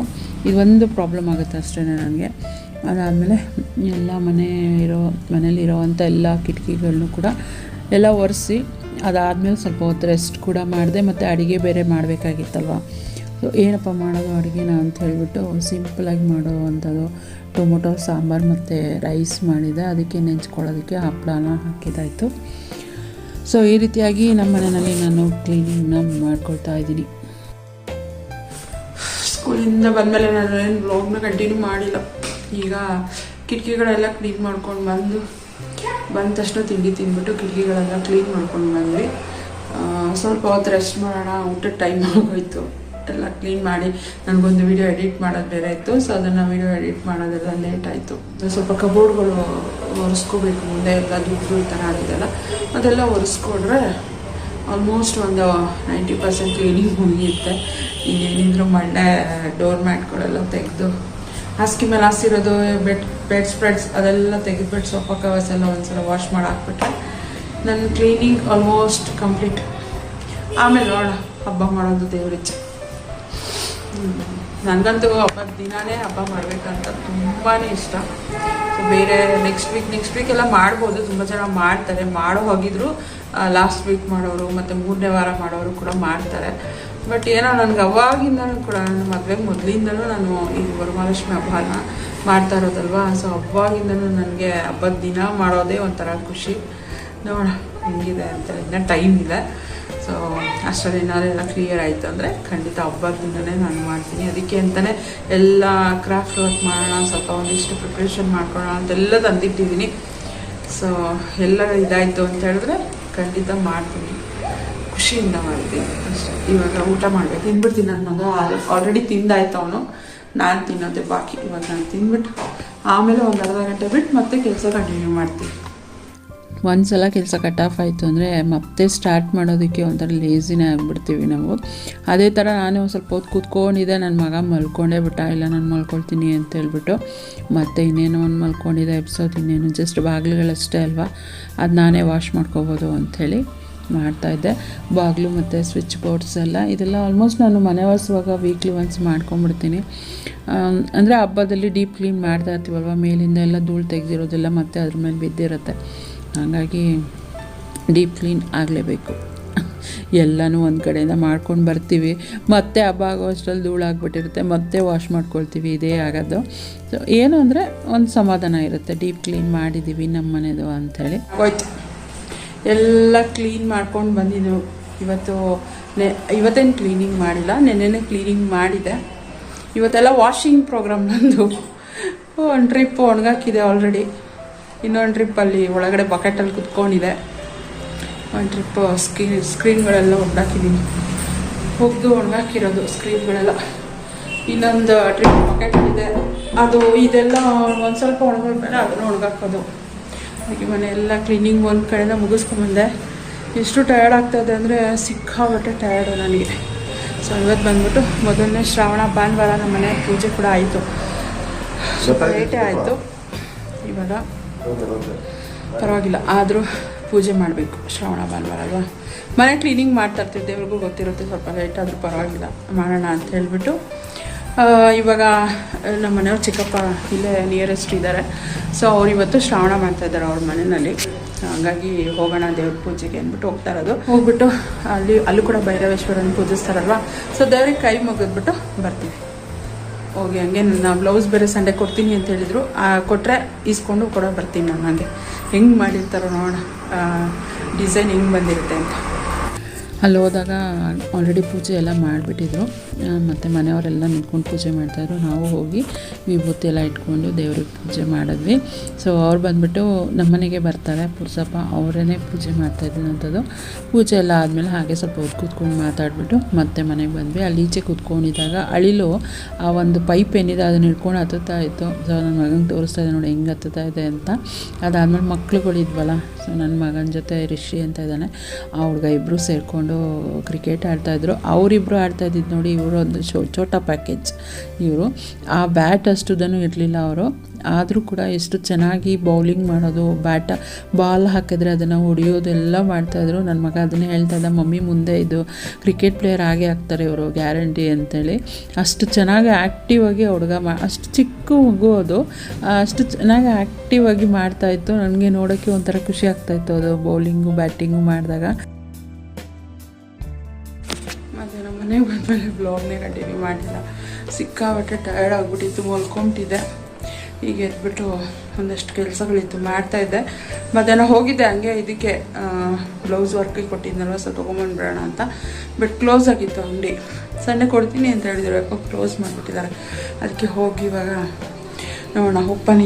ಇದೊಂದು ಪ್ರಾಬ್ಲಮ್ ಆಗುತ್ತೆ ಅಷ್ಟೇ ನನಗೆ. ಅದಾದಮೇಲೆ ಎಲ್ಲ ಮನೆ ಇರೋ ಮನೇಲಿರೋವಂಥ ಎಲ್ಲ ಕಿಟಕಿಗಳನ್ನೂ ಕೂಡ ಎಲ್ಲ ಒರೆಸಿ ಅದಾದಮೇಲೆ ಸ್ವಲ್ಪ ಹೊತ್ತು ರೆಸ್ಟ್ ಕೂಡ ಮಾಡಿದೆ ಮತ್ತು ಅಡುಗೆ ಬೇರೆ ಮಾಡಬೇಕಾಗಿತ್ತಲ್ವ? ಏನಪ್ಪ ಮಾಡೋದು ಅಡುಗೆನ ಅಂತ ಹೇಳಿಬಿಟ್ಟು ಸಿಂಪಲಾಗಿ ಮಾಡೋ ಅಂಥದ್ದು ಟೊಮೊಟೊ, ಸಾಂಬಾರು ಮತ್ತು ರೈಸ್ ಮಾಡಿದೆ. ಅದಕ್ಕೆ ನೆಂಚ್ಕೊಳ್ಳೋದಕ್ಕೆ ಹಪ್ಪಳನ ಹಾಕಿದ್ದಾಯಿತು. ಸೊ ಈ ರೀತಿಯಾಗಿ ನಮ್ಮ ಮನೆಯಲ್ಲಿ ನಾನು ಕ್ಲೀನಿಂಗ್ನ ಮಾಡ್ಕೊಳ್ತಾ ಇದ್ದೀನಿ. ಸ್ಕೂಲಿಂದ ಬಂದಮೇಲೆ ನಾನು ಏನು ಬ್ಲಾಗ್ನ ಕಂಟಿನ್ಯೂ ಮಾಡಿಲ್ಲ. ಈಗ ಕಿಟಕಿಗಳೆಲ್ಲ ಕ್ಲೀನ್ ಮಾಡ್ಕೊಂಡು ಬಂದು, ಬಂದ ತಕ್ಷಣ ತಿಂಡಿ ತಿಂದ್ಬಿಟ್ಟು ಕಿಟಕಿಗಳೆಲ್ಲ ಕ್ಲೀನ್ ಮಾಡ್ಕೊಂಡು ಬಂದ್ವಿ. ಸ್ವಲ್ಪ ಹೊತ್ತು ರೆಸ್ಟ್ ಮಾಡೋಣ, ಊಟದ ಟೈಮ್ ಆಗೋಯ್ತು. ಎಲ್ಲ ಕ್ಲೀನ್ ಮಾಡಿ ನನಗೊಂದು ವಿಡಿಯೋ ಎಡಿಟ್ ಮಾಡೋದು ಬೇರೆ ಇತ್ತು. ಸೊ ಅದನ್ನು ವಿಡಿಯೋ ಎಡಿಟ್ ಮಾಡೋದೆಲ್ಲ ಲೇಟ್ ಆಯಿತು. ಸ್ವಲ್ಪ ಕಬೋರ್ಡ್ಗಳು ಒರೆಸ್ಕೋಬೇಕು ಮುಂದೆ ಎಲ್ಲ ದುಡ್ಡು ಈ ಥರ ಆಗಿದೆಲ್ಲ ಅದೆಲ್ಲ ಒರೆಸ್ಕೊಂಡ್ರೆ ಆಲ್ಮೋಸ್ಟ್ ಒಂದು ನೈಂಟಿ ಪರ್ಸೆಂಟ್ ಕ್ಲೀನಿಂಗ್ ಮುಗಿಯುತ್ತೆ. ಇನ್ನೇನಿದ್ರು ಮಣ್ಣೆ ಡೋರ್ ಮ್ಯಾಟ್ಗಳೆಲ್ಲ ತೆಗೆದು ಹಾಸಿಗೆ ಮೇಲೆ ಹಾಸಿರೋದು ಬೆಡ್ ಬೆಡ್ ಸ್ಪ್ರೆಡ್ಸ್ ಅದೆಲ್ಲ ತೆಗೆದ್ಬಿಟ್ಟು ಸೋಫಾ ಕವರ್ಸ್ ಎಲ್ಲ ಒಂದ್ಸಲ ವಾಶ್ ಮಾಡಿ ಹಾಕ್ಬಿಟ್ರೆ ನನ್ನ ಕ್ಲೀನಿಂಗ್ ಆಲ್ಮೋಸ್ಟ್ ಕಂಪ್ಲೀಟ್ ಆಮೇಲೆ ನೋಡೋಣ, ಹಬ್ಬ ಮಾಡೋದು ದೇವ್ರಿಚ್ಛೆ ನನಗಂತೂ ಹಬ್ಬದ ದಿನಾನೇ ಹಬ್ಬ ಮಾಡಬೇಕಂತ ತುಂಬಾ ಇಷ್ಟ. ಬೇರೆ ನೆಕ್ಸ್ಟ್ ವೀಕ್ ನೆಕ್ಸ್ಟ್ ವೀಕ್ ಎಲ್ಲ ಮಾಡ್ಬೋದು. ತುಂಬ ಜನ ಮಾಡ್ತಾರೆ. ಮಾಡೋ ಹೋಗಿದ್ರು ಲಾಸ್ಟ್ ವೀಕ್ ಮಾಡೋರು ಮತ್ತು ಮೂರನೇ ವಾರ ಮಾಡೋರು ಕೂಡ ಮಾಡ್ತಾರೆ. ಬಟ್ ಏನೋ ನನಗೆ ಅವಾಗಿಂದನೂ ಕೂಡ ನನ್ನ ಮದುವೆ ಮೊದಲಿಂದನೂ ನಾನು ಈ ವರಮಹಾಲಕ್ಷ್ಮಿ ಹಬ್ಬನ ಮಾಡ್ತಾ ಇರೋದಲ್ವಾ? ಸೊ ಅವಾಗಿಂದನೂ ನನಗೆ ಹಬ್ಬದ ದಿನ ಮಾಡೋದೇ ಒಂಥರ ಖುಷಿ. ನೋಡೋಣ, ಹೆಂಗಿದೆ ಅಂತ. ಇನ್ನೂ ಟೈಮ್ ಇದೆ ಸೊ ಅಷ್ಟರಲ್ಲಿ ಏನಾದ್ರು ಕ್ಲಿಯರ್ ಆಯಿತು ಅಂದರೆ ಖಂಡಿತ ಹಬ್ಬದಿಂದನೇ ನಾನು ಮಾಡ್ತೀನಿ. ಅದಕ್ಕೆ ಅಂತಲೇ ಎಲ್ಲ ಕ್ರಾಫ್ಟ್ ವರ್ಕ್ ಮಾಡೋಣ, ಸ್ವಲ್ಪ ಒಂದಿಷ್ಟು ಪ್ರಿಪ್ರೇಷನ್ ಮಾಡ್ಕೊಳ್ಳೋಣ ಅಂತೆಲ್ಲ ತಂದಿಟ್ಟಿದ್ದೀನಿ. ಸೊ ಎಲ್ಲ ಇದಾಯಿತು ಅಂತ ಹೇಳಿದ್ರೆ ಖಂಡಿತ ಮಾಡ್ತೀನಿ. ಖುಷಿಯಿಂದ ಮಾಡ್ತೀನಿ. ಅಷ್ಟೇ. ಇವಾಗ ಊಟ ಮಾಡಬೇಕು. ತಿಂದ್ಬಿಡ್ತೀನಿ ನನ್ನ ಮಗ ಆಲ್ರೆಡಿ ತಿಂದಾಯ್ತು ಅವನು. ನಾನು ತಿನ್ನೋದೆ ಬಾಕಿ. ಇವಾಗ ನಾನು ತಿಂದ್ಬಿಟ್ಟು ಆಮೇಲೆ ಒಂದು ಅರ್ಧ ಗಂಟೆ ಬಿಟ್ಟು ಮತ್ತೆ ಕೆಲಸ ಕಂಟಿನ್ಯೂ ಮಾಡ್ತೀನಿ. ಒಂದು ಸಲ ಕೆಲಸ ಕಟ್ ಆಫ್ ಆಯಿತು ಅಂದರೆ ಮತ್ತೆ ಸ್ಟಾರ್ಟ್ ಮಾಡೋದಕ್ಕೆ ಒಂಥರ ಲೇಝಿನೇ ಆಗಿಬಿಡ್ತೀವಿ ನಾವು. ಅದೇ ಥರ ನಾನು ಒಂದು ಸ್ವಲ್ಪ ಹೊತ್ತು ಕೂತ್ಕೊಂಡಿದ್ದೆ ನನ್ನ ಮಗ ಮಲ್ಕೊಂಡೇ ಬಿಟ್ಟ. ಇಲ್ಲ, ನಾನು ಮಲ್ಕೊಳ್ತೀನಿ ಅಂತ ಹೇಳ್ಬಿಟ್ಟು ಮತ್ತೆ ಇನ್ನೇನೋ ಒಂದು ಮಲ್ಕೊಂಡಿದ್ದೆ ಎಬ್ಸೋದು ಇನ್ನೇನು ಜಸ್ಟ್ ಬಾಗಿಲುಗಳಷ್ಟೇ ಅಲ್ವಾ? ಅದು ನಾನೇ ವಾಶ್ ಮಾಡ್ಕೋಬೋದು ಅಂಥೇಳಿ ಮಾಡ್ತಾಯಿದ್ದೆ ಬಾಗಿಲು ಮತ್ತು ಸ್ವಿಚ್ ಬೋರ್ಡ್ಸ್ ಎಲ್ಲ, ಇದೆಲ್ಲ ಆಲ್ಮೋಸ್ಟ್ ನಾನು ಮನೆ ಒರೆಸುವಾಗ ವೀಕ್ಲಿ ಒನ್ಸ್ ಮಾಡ್ಕೊಂಬಿಡ್ತೀನಿ ಅಂದರೆ ಹಬ್ಬದಲ್ಲಿ ಡೀಪ್ ಕ್ಲೀನ್ ಮಾಡ್ತಾ ಇರ್ತೀವಲ್ವ? ಮೇಲಿಂದ ಎಲ್ಲ ಧೂಳು ತೆಗೆದಿರೋದೆಲ್ಲ ಮತ್ತೆ ಅದ್ರ ಮೇಲೆ ಬಿದ್ದಿರುತ್ತೆ. ಹಾಗಾಗಿ ಡೀಪ್ ಕ್ಲೀನ್ ಆಗಲೇಬೇಕು. ಎಲ್ಲನೂ ಒಂದು ಕಡೆಯಿಂದ ಮಾಡ್ಕೊಂಡು ಬರ್ತೀವಿ. ಮತ್ತೆ ಹಬ್ಬ ಆಗೋ ಅಷ್ಟರಲ್ಲಿ ಧೂಳು ಆಗ್ಬಿಟ್ಟಿರುತ್ತೆ. ಮತ್ತೆ ವಾಶ್ ಮಾಡ್ಕೊಳ್ತೀವಿ. ಇದೇ ಆಗೋದು. ಸೊ ಏನು ಅಂದರೆ ಒಂದು ಸಮಾಧಾನ ಇರುತ್ತೆ. ಡೀಪ್ ಕ್ಲೀನ್ ಮಾಡಿದ್ದೀವಿ ನಮ್ಮ ಮನೆದು ಅಂಥೇಳಿ ಹೋಯ್ತು ಎಲ್ಲ ಕ್ಲೀನ್ ಮಾಡ್ಕೊಂಡು ಬಂದಿದ್ದು. ಇವತ್ತು ನೆ, ಇವತ್ತೇನು ಕ್ಲೀನಿಂಗ್ ಮಾಡಿಲ್ಲ. ನೆನ್ನೆನೇ ಕ್ಲೀನಿಂಗ್ ಮಾಡಿದೆ. ಇವತ್ತೆಲ್ಲ ವಾಷಿಂಗ್ ಪ್ರೋಗ್ರಾಮ್ ನಂದು. ಒಂದು ಟ್ರಿಪ್ ಒಣಗಾಕಿದೆ ಆಲ್ರೆಡಿ ಇನ್ನೊಂದು ಟ್ರಿಪ್ ಅಲ್ಲಿ ಒಳಗಡೆ ಬಕೆಟಲ್ಲಿ ಕುತ್ಕೊಂಡಿದೆ. ಒಂದು ಟ್ರಿಪ್ ಸ್ಕ್ರೀನ್ ಸ್ಕ್ರೀನ್ಗಳೆಲ್ಲ ಒಗ್ದಾಕಿದ್ದೀನಿ ಒಗ್ದು ಒಣಗಾಕಿರೋದು ಸ್ಕ್ರೀನ್ಗಳೆಲ್ಲ ಇನ್ನೊಂದು ಟ್ರಿಪ್ ಬಕೆಟಲ್ಲಿದೆ ಅದು ಇದೆಲ್ಲ ಒಂದು ಸ್ವಲ್ಪ ಒಣಗಿದ್ಮೇಲೆ ಅದನ್ನು ಒಣಗಾಕೋದು. ಅದಕ್ಕೆ ಮನೆ ಎಲ್ಲ ಕ್ಲೀನಿಂಗ್ ಒಂದು ಕಡೆಯಿಂದ ಮುಗಿಸ್ಕೊಂಬಂದೆ ಎಷ್ಟು ಟಯರ್ಡ್ ಆಗ್ತಾಯಿದೆ ಅಂದರೆ ಸಿಕ್ಕಾಬಟ್ಟೆ ಟಯರ್ಡು ನನಗೆ. ಸೊ ಇವತ್ತು ಬಂದ್ಬಿಟ್ಟು ಮೊದಲನೇ ಶ್ರಾವಣ ಭಾನುವಾರ ನಮ್ಮ ಮನೆ ಪೂಜೆ ಕೂಡ ಆಯಿತು. ಸ್ವಲ್ಪ ಲೇಟೇ ಆಯಿತು. ಇವಾಗ ಪರವಾಗಿಲ್ಲ ಆದರೂ ಪೂಜೆ ಮಾಡಬೇಕು ಶ್ರಾವಣ ಭಾನುವಾರ ಅಲ್ವಾ? ಮನೆ ಕ್ಲೀನಿಂಗ್ ಮಾಡ್ತಾ ಇರ್ತೀವಿ ದೇವ್ರಿಗೂ ಗೊತ್ತಿರುತ್ತೆ ಸ್ವಲ್ಪ ಲೇಟ್ ಆದರೂ ಪರವಾಗಿಲ್ಲ ಮಾಡೋಣ ಅಂತ ಹೇಳ್ಬಿಟ್ಟು ಆ, ಇವಾಗ ನಮ್ಮ ಮನೆಯವ್ರು ಚಿಕ್ಕಪ್ಪ ಇಲ್ಲೇ ನಿಯರೆಸ್ಟ್ ಇದ್ದಾರೆ ಸೊ ಅವ್ರು ಇವತ್ತು ಶ್ರಾವಣ ಮಾಡ್ತಾ ಇದ್ದಾರೆ ಅವ್ರ ಮನೆಯಲ್ಲಿ. ಹಾಗಾಗಿ ಹೋಗೋಣ ದೇವ್ರ ಪೂಜೆಗೆ ಅಂದ್ಬಿಟ್ಟು ಹೋಗ್ತಾ ಇರೋದು. ಹೋಗ್ಬಿಟ್ಟು. ಅಲ್ಲಿ ಅಲ್ಲೂ ಕೂಡ ಭೈರವೇಶ್ವರನ ಪೂಜಿಸ್ತಾರಲ್ವ? ಸೊ ದೇವ್ರಿಗೆ ಕೈ ಮುಗಿದ್ಬಿಟ್ಟು ಬರ್ತೀವಿ. ಹೋಗಿ ಹಂಗೆ ನನ್ನ ಬ್ಲೌಸ್ ಬೇರೆ ಸಂಡೆ ಕೊಡ್ತೀನಿ ಅಂತ ಹೇಳಿದರು. ಕೊಟ್ಟರೆ ಈಸ್ಕೊಂಡು ಕೊಡೋ ಬರ್ತೀನಿ ನಾನು ಹಂಗೆ. ಹೆಂಗೆ ಮಾಡಿರ್ತಾರೋ ನೋಡೋಣ. ಡಿಸೈನ್ ಹೆಂಗೆ ಬಂದಿರುತ್ತೆ ಅಂತ. ಅಲ್ಲಿ ಹೋದಾಗ ಆಲ್ರೆಡಿ ಪೂಜೆ ಎಲ್ಲ ಮಾಡಿಬಿಟ್ಟಿದ್ರು. ಮತ್ತು ಮನೆಯವರೆಲ್ಲ ನಿಂತ್ಕೊಂಡು ಪೂಜೆ ಮಾಡ್ತಾಯಿದ್ರು ನಾವು ಹೋಗಿ ವಿಭೂತಿ ಎಲ್ಲ ಇಟ್ಕೊಂಡು ದೇವ್ರಿಗೆ ಪೂಜೆ ಮಾಡಿದ್ವಿ. ಸೊ ಅವ್ರು ಬಂದುಬಿಟ್ಟು ನಮ್ಮನೆಗೆ ಬರ್ತಾರೆ. ಪುರ್ಸಪ್ಪ ಅವರೇ ಪೂಜೆ ಮಾಡ್ತಾಯಿದ್ದಂಥದ್ದು ಪೂಜೆ ಎಲ್ಲ ಆದಮೇಲೆ ಹಾಗೆ ಸ್ವಲ್ಪ ಹೊತ್ತು ಕೂತ್ಕೊಂಡು ಮಾತಾಡಿಬಿಟ್ಟು ಮತ್ತೆ ಮನೆಗೆ ಬಂದ್ವಿ. ಅಲ್ಲಿ ಈಚೆ ಕೂತ್ಕೊಂಡಿದ್ದಾಗ ಅಳಿಲು ಆ ಒಂದು ಪೈಪ್ ಏನಿದೆ ಅದನ್ನ ಹಿಡ್ಕೊಂಡು ಹತ್ತುತ್ತಾ ಇತ್ತು. ಸೊ ನನ್ನ ಮಗನಿಗೆ ತೋರಿಸ್ತಾ ಇದೆ ನೋಡಿ ಹೆಂಗೆ ಹತ್ತುತ್ತಾ ಇದೆ ಅಂತ. ಅದಾದಮೇಲೆ ಮಕ್ಳುಗಳಿದ್ವಲ್ಲ. ಸೊ ನನ್ನ ಮಗನ ಜೊತೆ ರಿಷಿ ಅಂತ ಇದ್ದಾನೆ. ಆ ಹುಡುಗ ಇಬ್ಬರು ಸೇರಿಕೊಂಡು ಕ್ರಿಕೆಟ್ ಆಡ್ತಾಯಿದ್ರು. ಅವರಿಬ್ಬರು ಆಡ್ತಾ ಇದ್ದಿದ್ದು ನೋಡಿ ಇವರು ಒಂದು ಶೋ ಚೋಟ ಪ್ಯಾಕೇಜ್ ಇವರು. ಆ ಬ್ಯಾಟ್ ಅಷ್ಟುದನ್ನು ಇರಲಿಲ್ಲ ಅವರು. ಆದರೂ ಕೂಡ ಎಷ್ಟು ಚೆನ್ನಾಗಿ ಬೌಲಿಂಗ್ ಮಾಡೋದು ಬ್ಯಾಟ ಬಾಲ್ ಹಾಕಿದ್ರೆ ಅದನ್ನು ಹೊಡಿಯೋದೆಲ್ಲ ಮಾಡ್ತಾಯಿದ್ರು. ನನ್ನ ಮಗ ಅದನ್ನೇ ಹೇಳ್ತಾ ಇದ್ದ, ಮಮ್ಮಿ ಮುಂದೆ ಇದು ಕ್ರಿಕೆಟ್ ಪ್ಲೇಯರ್ ಆಗೇ ಆಗ್ತಾರೆ ಇವರು ಗ್ಯಾರಂಟಿ ಅಂತೇಳಿ. ಅಷ್ಟು ಚೆನ್ನಾಗಿ ಆ್ಯಕ್ಟಿವ್ ಆಗಿ ಹುಡುಗ ಮಾ, ಅಷ್ಟು ಚಿಕ್ಕ ಮಗು ಅದು. ಅಷ್ಟು ಚೆನ್ನಾಗಿ ಆ್ಯಕ್ಟಿವ್ ಆಗಿ ಮಾಡ್ತಾಯಿತ್ತು ನನಗೆ ನೋಡೋಕ್ಕೆ ಒಂಥರ ಖುಷಿ ಆಗ್ತಾಯಿತ್ತು ಅದು ಬೌಲಿಂಗು ಬ್ಯಾಟಿಂಗು ಮಾಡಿದಾಗ. ಮನೆಗೆ ಬಂದಮೇಲೆ ಬ್ಲಾಗ್ನೇ ಕಂಟಿನ್ಯೂ ಮಾಡಿಲ್ಲ. ಸಿಕ್ಕಾಬಟ್ಟೆ ಟಯರ್ಡ್ ಆಗಿಬಿಟ್ಟಿತ್ತು, ಮಲ್ಕೊಂಬಿಟ್ಟಿದ್ದೆ. ಈಗ ಎದ್ಬಿಟ್ಟು ಒಂದಷ್ಟು ಕೆಲಸಗಳಿತ್ತು ಮಾಡ್ತಾಯಿದ್ದೆ ಮಧ್ಯಾಹ್ನ ಹೋಗಿದ್ದೆ ಹಂಗೆ ಇದಕ್ಕೆ ಬ್ಲೌಸ್ ವರ್ಕಿಗೆ ಕೊಟ್ಟಿದ್ನಲ್ವ ಸೊ ತೊಗೊಂಬಂದ್ಬಿಡೋಣ ಅಂತ. ಬಟ್ ಕ್ಲೋಸ್ ಆಗಿತ್ತು ಅಂಗಡಿ. ಸಂಡೆ ಕೊಡ್ತೀನಿ ಅಂತ ಹೇಳಿದ್ರು, ಯಾಕೋ ಕ್ಲೋಸ್ ಮಾಡಿಬಿಟ್ಟಿದ್ದಾರೆ. ಅದಕ್ಕೆ ಹೋಗಿ ಇವಾಗ ನೋಡೋಣ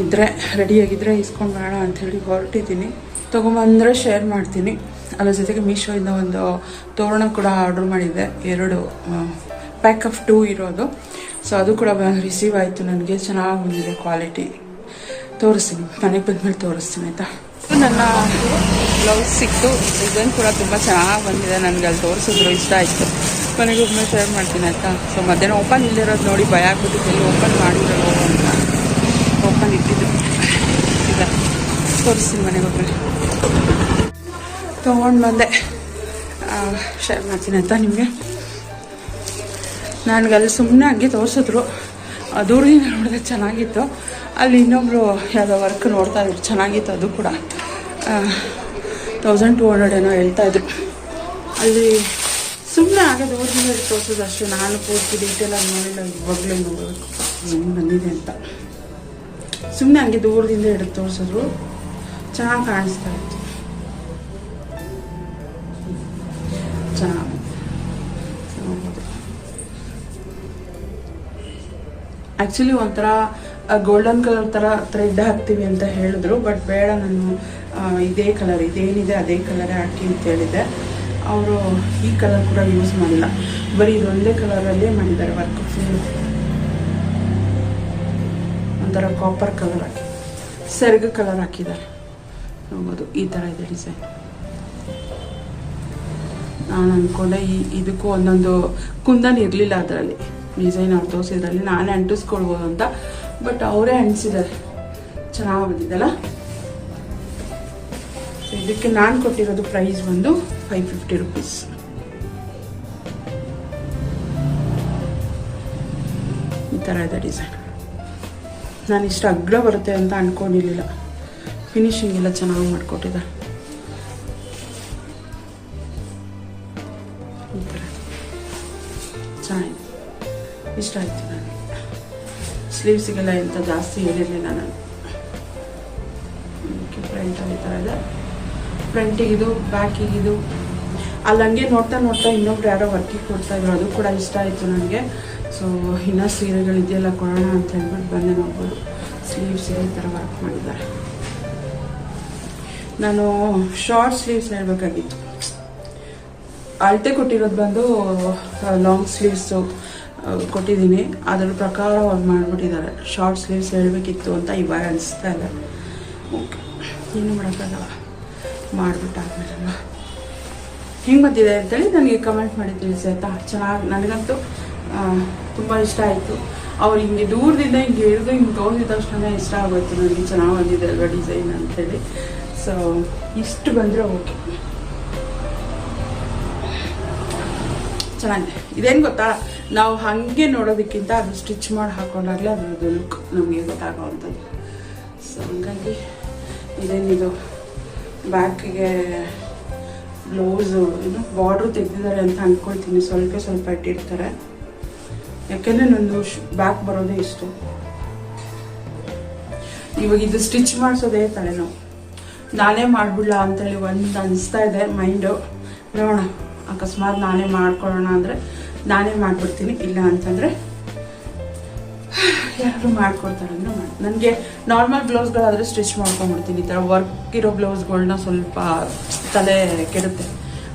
ಇದ್ದರೆ ರೆಡಿಯಾಗಿದ್ದರೆ ಇಸ್ಕೊಂಡು ಬರೋಣ ಅಂಥೇಳಿ ಹೊರಟಿದ್ದೀನಿ. ತೊಗೊಂಬಂದರೆ ಶೇರ್ ಮಾಡ್ತೀನಿ. ಅದರ ಜೊತೆಗೆ ಮೀಶೋಯಿಂದ ಒಂದು ತೋರಣ ಕೂಡ ಆರ್ಡ್ರ್ ಮಾಡಿದ್ದೆ. ಎರಡು ಪ್ಯಾಕ್ ಆಫ್ ಟೂ ಇರೋದು. ಸೊ ಅದು ಕೂಡ ರಿಸೀವ್ ಆಯಿತು. ನನಗೆ ಚೆನ್ನಾಗಿ ಬಂದಿದೆ ಕ್ವಾಲಿಟಿ ತೋರಿಸ್ತೀನಿ. ಮನೆಗೆ ಬಂದ್ಮೇಲೆ ತೋರಿಸ್ತೀನಿ, ಆಯಿತಾ? ನನ್ನ ಬ್ಲೌಸ್ ಸಿಕ್ತು. ಡಿಸೈನ್ ಕೂಡ ತುಂಬ ಚೆನ್ನಾಗಿ ಬಂದಿದೆ. ನನಗೆ ಅಲ್ಲಿ ತೋರಿಸಿದ್ರು. ಇಷ್ಟ ಆಯಿತು. ಮನೆಗೆ ಒಮ್ಮೆ ಶೇರ್ ಮಾಡ್ತೀನಿ, ಆಯಿತಾ? ಸೊ ಮಧ್ಯಾಹ್ನ ಓಪನ್ ಇಲ್ಲಿರೋದು ನೋಡಿ. ಭಯ ಆಗ್ಬಿಟ್ಟಿತ್ತು ಎಲ್ಲಿ ಓಪನ್ ಮಾಡಿದ್ರು ಅಂತ. ಓಪನ್ ಇಟ್ಟಿದ್ದು. ಇಲ್ಲ ತೋರಿಸ್ತೀನಿ ಮನೆಗೆ ಹೋದ್ಮೇಲೆ. ತೊಗೊಂಡು ಬಂದೆ ಶೇರ್ ಮಾಡ್ತೀನಿ ಅಂತ ನಿಮಗೆ ನನಗಲ್ಲಿ ಸುಮ್ಮನೆ ಹಂಗೆ ತೋರಿಸಿದ್ರು. ದೂರದಿಂದ ನೋಡಿದ್ರೆ ಚೆನ್ನಾಗಿತ್ತು. ಅಲ್ಲಿ ಇನ್ನೊಬ್ಬರು ಯಾವುದೋ ವರ್ಕ್ ನೋಡ್ತಾ ಇದ್ರು. ಚೆನ್ನಾಗಿತ್ತು ಅದು ಕೂಡ. ತೌಸಂಡ್ ಟು ಹಂಡ್ರೆಡ್ ಏನೋ ಹೇಳ್ತಾಯಿದ್ರು ಅಲ್ಲಿ ಸುಮ್ಮನೆ ಹಾಗೆ ದೂರದಿಂದ ತೋರಿಸೋದು ಅಷ್ಟೇ. ನಾನು ಪೂರ್ತಿ ಡೀಟೇಲಾಗಿ ನೋಡಿಲ್ಲ, ಇವಾಗಲೇ ನೋಡಬೇಕು ಬಂದಿದೆ ಅಂತ. ಸುಮ್ಮನೆ ಹಂಗೆ ದೂರದಿಂದ ಹಿಡಿದು ತೋರಿಸಿದ್ರು. ಚೆನ್ನಾಗಿ ಕಾಣಿಸ್ತಾ ಇತ್ತು ನೋಡ್ಬೋದು ಆ್ಯಕ್ಚುಲಿ ಒಂಥರ ಗೋಲ್ಡನ್ ಕಲರ್ ಥರ ಥ್ರೆಡ್ ಹಾಕ್ತೀವಿ ಅಂತ ಹೇಳಿದ್ರು ಬಟ್ ಬೇಡ, ನಾನು ಇದೇ ಕಲರ್ ಇದೇನಿದೆ, ಅದೇ ಕಲರೇ ಹಾಕಿ ಅಂತ ಹೇಳಿದೆ ಅವರು ಈ ಕಲರ್ ಕೂಡ ಯೂಸ್ ಮಾಡಿಲ್ಲ. ಬರೀ ಇದೊಂದೇ ಕಲರಲ್ಲೇ ಮಾಡಿದ್ದಾರೆ ವರ್ಕ್ ಫುಲ್ ಒಂಥರ ಕಾಪರ್ ಕಲರ್ ಹಾಕಿ ಸೆರಗು ಕಲರ್ ಹಾಕಿದ್ದಾರೆ. ನೋಡ್ಬೋದು ಈ ಥರ ಇದೆ ಡಿಸೈನ್ ನಾನು ಅಂದ್ಕೊಂಡೆ ಈ ಇದಕ್ಕೂ ಒಂದೊಂದು ಕುಂದನ್ ಇರಲಿಲ್ಲ ಅದರಲ್ಲಿ. ಡಿಸೈನ್ ಅವ್ರು ತೋರಿಸಿದ್ರಲ್ಲಿ ನಾನೇ ಅಂಟಿಸ್ಕೊಳ್ಬೋದು ಅಂತ. ಬಟ್ ಅವರೇ ಅಂಟಿಸಿದ್ದಾರೆ. ಚೆನ್ನಾಗಿ ಬಂದಿದ್ದಲ್ಲ ಇದಕ್ಕೆ ನಾನು ಕೊಟ್ಟಿರೋದು ಪ್ರೈಸ್ ಬಂದು ಫೈವ್ ಫಿಫ್ಟಿ ರುಪೀಸ್ ಈ ಥರ ಇದೆ ಡಿಸೈನ್ ನಾನು ಇಷ್ಟು ಅಗ್ರ ಬರುತ್ತೆ ಅಂತ ಅಂದ್ಕೊಂಡಿರಲಿಲ್ಲ ಫಿನಿಶಿಂಗ್ ಎಲ್ಲ ಚೆನ್ನಾಗಿ ಮಾಡಿಕೊಟ್ಟಿದೆ. ಈ ಥರ. ಚೆನ್ನಾಗಿದೆ. ಇಷ್ಟ ಆಯಿತು ನನಗೆ. ಸ್ಲೀವ್ಸಿಗೆಲ್ಲ ಎಂತ ಜಾಸ್ತಿ ಹೇಳಿರಲಿಲ್ಲ ನಾನು. ಫ್ರಂಟಲ್ಲಿ ಈ ಥರ ಇದೆ. ಫ್ರಂಟಿಗಿದು ಬ್ಯಾಕಿಗಿದು ಅಲ್ಲಿ ಹಂಗೆ ನೋಡ್ತಾ ನೋಡ್ತಾ ಇನ್ನೊಬ್ರು ಯಾರೋ ವರ್ಕಿಗೆ ಕೊಡ್ತಾ ಇದ್ರು. ಅದು ಕೂಡ ಇಷ್ಟ ಆಯಿತು ನನಗೆ. ಸೊ ಇನ್ನೂ ಸೀರೆಗಳಿದೆಯಲ್ಲ ಕೊಡೋಣ ಅಂತ ಹೇಳ್ಬಿಟ್ಟು ಬಂದೆ ನೋಡ್ಬೋದು. ಸ್ಲೀವ್ಸಿಗೆ ಈ ಥರ ವರ್ಕ್ ಮಾಡಿದ್ದಾರೆ. ನಾನು ಶಾರ್ಟ್ ಸ್ಲೀವ್ಸ್ ಹೇಳಬೇಕಾಗಿತ್ತು. ಅಳತೆ ಕೊಟ್ಟಿರೋದು ಬಂದು ಲಾಂಗ್ ಸ್ಲೀವ್ಸ್ ಕೊಟ್ಟಿದ್ದೀನಿ. ಅದರ ಪ್ರಕಾರ ಅವ್ರು ಮಾಡಿಬಿಟ್ಟಿದ್ದಾರೆ. ಶಾರ್ಟ್ ಸ್ಲೀವ್ಸ್ ಹೇಳಬೇಕಿತ್ತು ಅಂತ ಇವಾಗ ಅನಿಸ್ತಾ ಇದೆ. ಓಕೆ ಏನು ಮಾಡೋಕ್ಕಾಗಲ್ಲ. ಮಾಡಿಬಿಟ್ಟಾದ್ಮೇಲೆ ಹಿಂಗೆ ಬಂದಿದೆ ಅಂತೇಳಿ ನನಗೆ ಕಮೆಂಟ್ ಮಾಡಿ ತಿಳಿಸಿ, ಆಯಿತಾ? ಚೆನ್ನಾಗಿ, ನನಗಂತೂ ತುಂಬ ಇಷ್ಟ ಆಯಿತು. ಅವ್ರು ಹಿಂಗೆ ದೂರದಿಂದ ಹಿಂಗೆ ಹಿಡಿದು ಹಿಂಗೆ ತೋರಿಸಿದ ತಕ್ಷಣ ಇಷ್ಟ ಆಗೋಯ್ತು ನನಗೆ. ಚೆನ್ನಾಗಿ ಬಂದಿದೆ ಅಲ್ವಾ ಡಿಸೈನ್ ಅಂತೇಳಿ. ಸೊ, ಇಷ್ಟು ಬಂದರೆ ಓಕೆ. ಚೆನ್ನಾಗಿದೆ. ಇದೇನು ಗೊತ್ತಾ? ನಾವು ಹಾಗೆ ನೋಡೋದಕ್ಕಿಂತ ಅದು ಸ್ಟಿಚ್ ಮಾಡಿ ಹಾಕೊಂಡಾಗಲೇ ಅದರದ್ದು ಲುಕ್ ನಮಗೆ ಗೊತ್ತಾಗೋವಂಥದ್ದು. ಸೊ ಹಂಗಾಗಿ ಇದೇನಿದು ಬ್ಯಾಕಿಗೆ ಬ್ಲೌಸು ಏನು? ಬಾರ್ಡ್ರು ತೆಗೆದಿದ್ದಾರೆ ಅಂತ ಅಂದ್ಕೊಳ್ತೀನಿ. ಸ್ವಲ್ಪ ಸ್ವಲ್ಪ ಇಟ್ಟಿರ್ತಾರೆ. ಯಾಕೆಂದರೆ ನಂದು ಬ್ಯಾಕ್ ಬರೋದೇ ಇಷ್ಟು. ಇವಾಗ ಇದು ಸ್ಟಿಚ್ ಮಾಡಿಸೋದೇ ತಲೆನೋವು. ನಾನೇ ಮಾಡ್ಬಿಡ್ಲ ಅಂತೇಳಿ ಒಂದು ಅನಿಸ್ತಾ ಇದೆ ಮೈಂಡು ನೋಡೋಣ, ಅಕಸ್ಮಾತ್ ನಾನೇ ಮಾಡ್ಕೊಳ್ಳೋಣ ಅಂದರೆ ನಾನೇ ಮಾಡ್ಬಿಡ್ತೀನಿ, ಇಲ್ಲ ಅಂತಂದರೆ ಯಾರು ಮಾಡ್ಕೊಡ್ತಾರೆ ಅಂದರೆ ಮಾಡಿ, ನನಗೆ ನಾರ್ಮಲ್ ಬ್ಲೌಸ್ಗಳಾದರೆ ಸ್ಟಿಚ್ ಮಾಡ್ಕೊಂಡ್ಬಿಡ್ತೀನಿ, ಈ ಥರ ವರ್ಕ್ ಇರೋ ಬ್ಲೌಸ್ಗಳನ್ನ ಸ್ವಲ್ಪ ತಲೆ ಕೆಡುತ್ತೆ.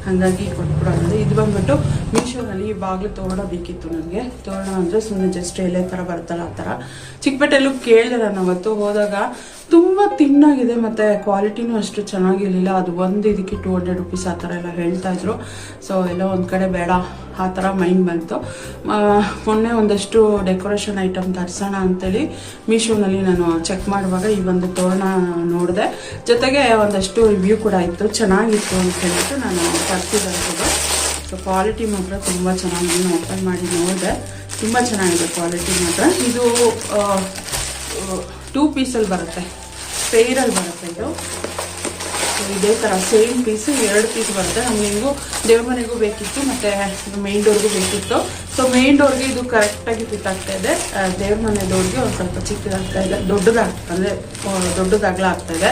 ಹಾಗಾಗಿ ಕೊಟ್ಬಿಡೋದು. ಇದು ಬಂದ್ಬಿಟ್ಟು ಮೀಶೋನಲ್ಲಿ ಬಾಗಿಲು ತೋರಣ ಬೇಕಿತ್ತು ನನಗೆ. ತೋರಣ ಅಂದರೆ ಸುಮ್ಮನೆ ಜಸ್ಟ್ ಎಲೆ ಥರ ಬರ್ತಲ್ಲ ಆ ಥರ ಚಿಕ್ಕಪೇಟೆಲ್ಲೂ ಕೇಳಿದೆ ನಾನು ಅವತ್ತು. ಹೋದಾಗ ತುಂಬ ತಿನ್ನಾಗಿದೆ, ಮತ್ತು ಕ್ವಾಲಿಟಿನೂ ಅಷ್ಟು ಚೆನ್ನಾಗಿರಲಿಲ್ಲ. ಅದು ಒಂದು ಇದಕ್ಕೆ ಟೂ ಹಂಡ್ರೆಡ್ ರುಪೀಸ್ ಆ ಥರ ಎಲ್ಲ ಹೇಳ್ತಾ ಇದ್ರು. ಸೊ ಎಲ್ಲ ಒಂದು ಕಡೆ ಬೇಡ, ಆ ಥರ ಮೈಂಡ್ ಬಂತು. ಮೊನ್ನೆ ಒಂದಷ್ಟು ಡೆಕೋರೇಷನ್ ಐಟಮ್ ತರಿಸೋಣ ಅಂತೇಳಿ ಮೀಶೋನಲ್ಲಿ ನಾನು ಚೆಕ್ ಮಾಡುವಾಗ ಈ ಒಂದು ತೋರಣ ನೋಡಿದೆ. ಜೊತೆಗೆ ಒಂದಷ್ಟು ರಿವ್ಯೂ ಕೂಡ ಇತ್ತು. ಚೆನ್ನಾಗಿತ್ತು ಅಂತ ಹೇಳಿಬಿಟ್ಟು ನಾನು ತರಿಸಿದಂಥದ್ದು ಸೊ ಕ್ವಾಲಿಟಿ ಮಾತ್ರ ತುಂಬ ಚೆನ್ನಾಗಿ ಓಪನ್ ಮಾಡಿ ನೋಡಿದೆ. ತುಂಬ ಚೆನ್ನಾಗಿದೆ ಕ್ವಾಲಿಟಿ ಮಾತ್ರ. ಇದು ಟೂ ಪೀಸಲ್ಲಿ ಬರುತ್ತೆ. ಪೇರಲ್ಲಿ ಬರುತ್ತೆ ಇದು. ಇದೇ ಥರ ಸೇಮ್ ಪೀಸು ಎರಡು ಪೀಸ್ ಬರುತ್ತೆ. ನಮ್ಗೆ ಹೆಂಗೂ ದೇವ್ರ ಮನೆಗೂ ಬೇಕಿತ್ತು, ಮತ್ತು ಮೇನ್ ಡೋರ್ಗೂ ಬೇಕಿತ್ತು. ಸೊ ಮೇನ್ ಡೋರ್ಗೆ ಇದು ಕರೆಕ್ಟಾಗಿ ಫಿಟ್ ಆಗ್ತಾ ಇದೆ. ದೇವ್ರ ಮನೆ ಡೋರ್ಗೆ ಒಂದು ಸ್ವಲ್ಪ ಚಿಕ್ಕದಾಗ್ತಾ ಇದೆ ದೊಡ್ಡದಾಗ್ ಅಂದರೆ ದೊಡ್ಡದಾಗ್ಲ ಆಗ್ತಾ ಇದೆ.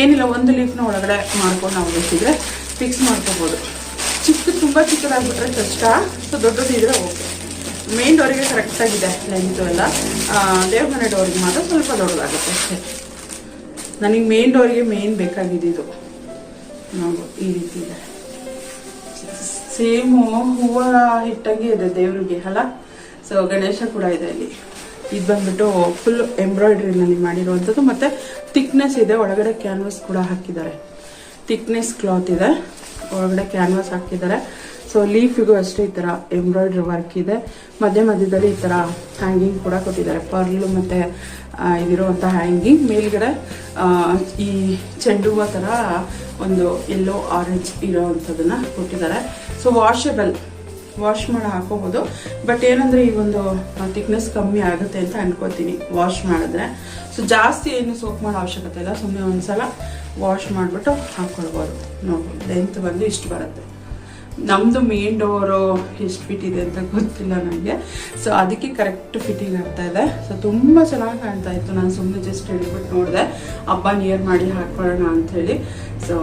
ಏನಿಲ್ಲ, ಒಂದು ಲೀಫ್ನ ಒಳಗಡೆ ಮಾಡ್ಕೊಂಡು ನಾವು ಬೇಕಿದ್ರೆ ಫಿಕ್ಸ್ ಮಾಡ್ಕೋಬೋದು. ಚಿಕ್ಕ, ತುಂಬ ಚಿಕ್ಕದಾಗ್ಬಿಟ್ರೆ ಕಷ್ಟ. ಸೊ ದೊಡ್ಡದಿದ್ರೆ ಓಕೆ ಮೇನ್ ಡೋರಿಗೆ ಕರೆಕ್ಟಾಗಿದೆ ಲೆಂತು ಎಲ್ಲ. ದೇವ್ರ ಮನೆ ಡೋರಿಗೆ ಮಾತ್ರ ಸ್ವಲ್ಪ ದೊಡ್ಡದಾಗುತ್ತೆ ಅಷ್ಟೇ. ನನಗೆ ಮೇನ್ ಡೋರಿಗೆ ಮೇನ್ ಬೇಕಾಗಿದ್ದು ನಾವು ಈ ರೀತಿ ಇದೆ. ಸೇಮು ಹೂವ ಹಿಟ್ಟಂಗೆ ಇದೆ ದೇವ್ರಿಗೆ, ಅಲ್ಲ? ಸೊ ಗಣೇಶ ಕೂಡ ಇದೆ ಅಲ್ಲಿ ಇದು ಬಂದ್ಬಿಟ್ಟು ಫುಲ್ ಎಂಬ್ರಾಯ್ಡ್ರಿನಲ್ಲಿ ಮಾಡಿರುವಂಥದ್ದು ಮತ್ತು ಥಿಕ್ನೆಸ್ ಇದೆ, ಒಳಗಡೆ ಕ್ಯಾನ್ವಾಸ್ ಕೂಡ ಹಾಕಿದ್ದಾರೆ. ಥಿಕ್ನೆಸ್ ಕ್ಲಾತ್ ಇದೆ, ಒಳಗಡೆ ಕ್ಯಾನ್ವಾಸ್ ಹಾಕಿದ್ದಾರೆ. ಸೊ ಲೀಫಿಗೂ ಅಷ್ಟೇ ಈ ಥರ ಎಂಬ್ರಾಯ್ಡ್ರಿ ವರ್ಕ್ ಇದೆ. ಮಧ್ಯ ಮಧ್ಯದಲ್ಲಿ ಈ ಥರ ಹ್ಯಾಂಗಿಂಗ್ ಕೂಡ ಕೊಟ್ಟಿದ್ದಾರೆ. ಪರ್ಲು ಮತ್ತು ಇದಿರುವಂಥ ಹ್ಯಾಂಗಿಂಗ್ ಮೇಲ್ಗಡೆ ಈ ಚೆಂಡು ಹೂವು ಥರ ಒಂದು ಎಲ್ಲೋ ಆರೆಂಜ್ ಇರೋವಂಥದ್ದನ್ನ ಕೊಟ್ಟಿದ್ದಾರೆ. ಸೊ ವಾಷಬಲ್ ವಾಶ್ ಮಾಡಿ ಹಾಕೋಬೋದು. ಬಟ್ ಏನಂದರೆ ಈ ಒಂದು ಥಿಕ್ನೆಸ್ ಕಮ್ಮಿ ಆಗುತ್ತೆ ಅಂತ ಅನ್ಕೋತೀನಿ ವಾಶ್ ಮಾಡಿದ್ರೆ. ಸೊ ಜಾಸ್ತಿ ಏನು ಸೋಪ್ ಮಾಡೋ ಅವಶ್ಯಕತೆ ಇಲ್ಲ. ಸುಮ್ಮನೆ ಒಂದ್ಸಲ ವಾಶ್ ಮಾಡಿಬಿಟ್ಟು ಹಾಕ್ಕೊಳ್ಬೋದು ನೋಡ್ಬೋದು. ಲೆಂತ್ ಬಂದು ಇಷ್ಟು ಬರುತ್ತೆ. ನಮ್ಮದು ಮೇನ್ ಡೋರು ಎಷ್ಟು ಫಿಟ್ ಇದೆ ಅಂತ ಗೊತ್ತಿಲ್ಲ ನನಗೆ ಸೊ ಅದಕ್ಕೆ ಕರೆಕ್ಟ್ ಫಿಟ್ಟಿಂಗ್ ಆಗ್ತಾ ಇದೆ. ಸೊ ತುಂಬ ಚೆನ್ನಾಗಿ ಕಾಣ್ತಾ ಇತ್ತು. ನಾನು ಸುಮ್ಮನೆ ಜಸ್ಟ್ ಹೇಳ್ಬಿಟ್ಟು ನೋಡಿದೆ. ಹಬ್ಬ ನಿಯರ್ ಮಾಡಿ ಹಾಕ್ಕೊಳ್ಳೋಣ ಅಂಥೇಳಿ ಸೊ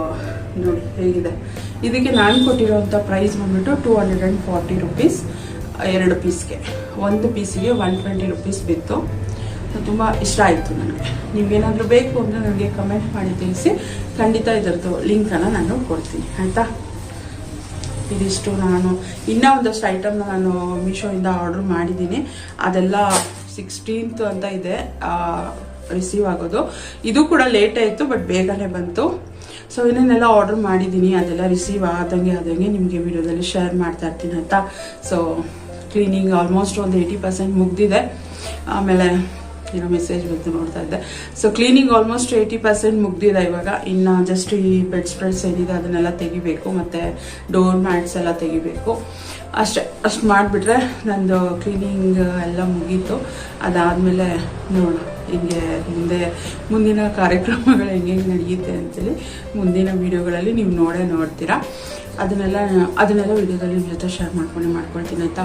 ನೋಡಿ, ಹೇಗಿದೆ. ಇದಕ್ಕೆ ನಾನು ಕೊಟ್ಟಿರೋಂಥ ಪ್ರೈಸ್ ಬಂದ್ಬಿಟ್ಟು two hundred and forty rupees ಎರಡು ಪೀಸ್ಗೆ ಒಂದು ಪೀಸಿಗೆ ಒನ್ ಟ್ವೆಂಟಿ ರುಪೀಸ್ ಬಿತ್ತು. ತುಂಬ ಇಷ್ಟ ಆಯಿತು ನನಗೆ ನಿಮಗೇನಾದರೂ ಬೇಕು ಅಂದರೆ ನನಗೆ ಕಮೆಂಟ್ ಮಾಡಿ ತಿಳಿಸಿ ಖಂಡಿತ ಇದರದ್ದು ಲಿಂಕನ್ನು ನಾನು ಕೊಡ್ತೀನಿ. ಆಯಿತಾ? ಇದಿಷ್ಟು ನಾನು ಇನ್ನೂ ಒಂದಷ್ಟು ಐಟಮ್ನ ನಾನು ಮೀಶೋಯಿಂದ ಆರ್ಡ್ರ್ ಮಾಡಿದ್ದೀನಿ. ಅದೆಲ್ಲ ಸಿಕ್ಸ್ಟೀನ್ತ್ ಅಂತ ಇದೆ. ರಿಸೀವ್ ಆಗೋದು. ಇದು ಕೂಡ ಲೇಟ್ ಆಯಿತು ಬಟ್ ಬೇಗನೆ ಬಂತು. ಸೊ ಇನ್ನೇನೆಲ್ಲ ಆರ್ಡರ್ ಮಾಡಿದ್ದೀನಿ. ಅದೆಲ್ಲ ರಿಸೀವ್ ಆದಂಗೆ ಆದಂಗೆ ನಿಮಗೆ ವಿಡಿಯೋದಲ್ಲಿ ಶೇರ್ ಮಾಡ್ತಾ ಇರ್ತೀನಿ ಅಂತ. ಸೊ ಕ್ಲೀನಿಂಗ್ ಆಲ್ಮೋಸ್ಟ್ ಒಂದು ಏಯ್ಟಿ ಪರ್ಸೆಂಟ್ ಮುಗ್ದಿದೆ. ಆಮೇಲೆ ಏನೋ ಮೆಸೇಜ್ ಬಂತು ನೋಡ್ತಾ ಇದ್ದೆ. So cleaning almost eighty percent ಮುಗ್ದಿದೆ ಇವಾಗ. ಇನ್ನು ಜಸ್ಟ್ ಈ ಬೆಡ್ ಸ್ಪ್ರೆಡ್ಸ್ ಏನಿದೆ ಅದನ್ನೆಲ್ಲ ತೆಗಿಬೇಕು, ಮತ್ತು ಡೋರ್ ಮ್ಯಾಟ್ಸ್ ಎಲ್ಲ ತೆಗಿಬೇಕು. ಅಷ್ಟೇ, ಅಷ್ಟು ಮಾಡಿಬಿಟ್ರೆ ನಂದು ಕ್ಲೀನಿಂಗ್ ಎಲ್ಲ ಮುಗೀತು. ಅದಾದಮೇಲೆ ನೋಡೋಣ ಹಿಂಗೆ ಮುಂದೆ ಮುಂದಿನ ಕಾರ್ಯಕ್ರಮಗಳು ಹೆಂಗೆ ನಡೆಯುತ್ತೆ ಅಂತೇಳಿ ಮುಂದಿನ ವೀಡಿಯೋಗಳಲ್ಲಿ ನೀವು ನೋಡೇ ನೋಡ್ತೀರಾ. ಅದನ್ನೆಲ್ಲ ಅದನ್ನೆಲ್ಲ ವೀಡಿಯೋದಲ್ಲಿ ನಿಮ್ಮ ಜೊತೆ ಶೇರ್ ಮಾಡ್ಕೊಂಡು ಮಾಡ್ಕೊಳ್ತೀನಿ, ಆಯಿತಾ?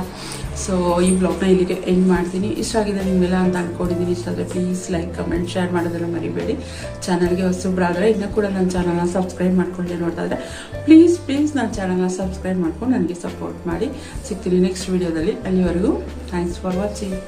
ಸೊ ಈ ಬ್ಲಾಗ್ನ ಇಲ್ಲಿಗೆ ಎಂಡ್ ಮಾಡ್ತೀನಿ. ಇಷ್ಟ ಆಗಿದೆ ನಿಮಗೆಲ್ಲ ಅಂತ ಅಂದ್ಕೊಂಡಿದ್ದೀನಿ ಇಷ್ಟ ಆದರೆ ಪ್ಲೀಸ್ ಲೈಕ್ ಕಮೆಂಟ್ ಶೇರ್ ಮಾಡೋದೆಲ್ಲ ಮರಿಬೇಡಿ. ಚಾನಲ್ಗೆ ಹೊಸಬ್ರಾದರೆ ಇನ್ನೂ ಕೂಡ ನನ್ನ ಚಾನಲ್ನ ಸಬ್ಸ್ಕ್ರೈಬ್ ಮಾಡ್ಕೊಂಡೆ ನೋಡ್ತಾ ಇದ್ದರೆ ಪ್ಲೀಸ್ ಪ್ಲೀಸ್ ನನ್ನ ಚಾನಲ್ನ ಸಬ್ಸ್ಕ್ರೈಬ್ ಮಾಡ್ಕೊಂಡು ನನಗೆ ಸಪೋರ್ಟ್ ಮಾಡಿ. ಸಿಗ್ತೀನಿ ನೆಕ್ಸ್ಟ್ ವೀಡಿಯೋದಲ್ಲಿ ಅಲ್ಲಿವರೆಗೂ ಥ್ಯಾಂಕ್ಸ್ ಫಾರ್ ವಾಚಿಂಗ್